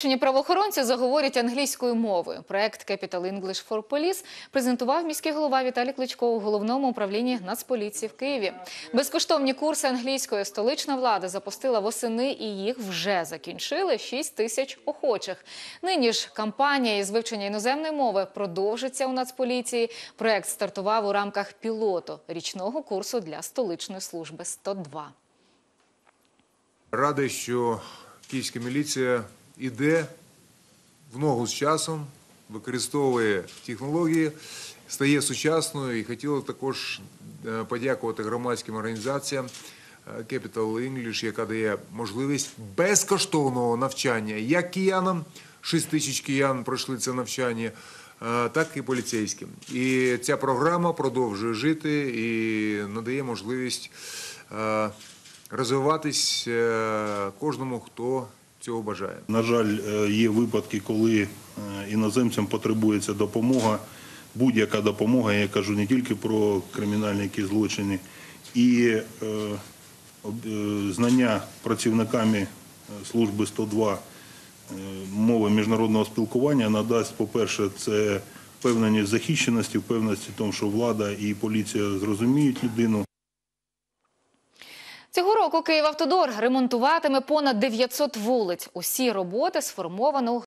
Рішення правоохоронці заговорять англійською мовою. Проект Capital English for Police презентував міський голова Віталій Кличко у головному управлінні Нацполіції в Києві. Безкоштовні курси англійської столична влада запустила восени, і їх вже закінчили 6 тисяч охочих. Нині ж кампанія із вивчення іноземної мови продовжиться у Нацполіції. Проект стартував у рамках пілоту річного курсу для столичної служби 102. Радий, що київська міліція іде в ногу з часом, використовує технології, стає сучасною і хотіла також е, подякувати громадським організаціям е, Capital English, яка дає можливість безкоштовного навчання як киянам, 6 тисяч киян пройшли це навчання, е, так і поліцейським. І ця програма продовжує жити і надає можливість розвиватись кожному, хто цього бажає. На жаль, е, є випадки, коли е, іноземцям потребується допомога, будь-яка допомога, я кажу не тільки про кримінальні якісь злочини, і е, знання працівниками служби 102 е, мови міжнародного спілкування надасть, по-перше, це впевненість захищеності, впевненість в тому, що влада і поліція зрозуміють людину. Цього року Київавтодор ремонтуватиме понад 900 вулиць. Усі роботи сформовано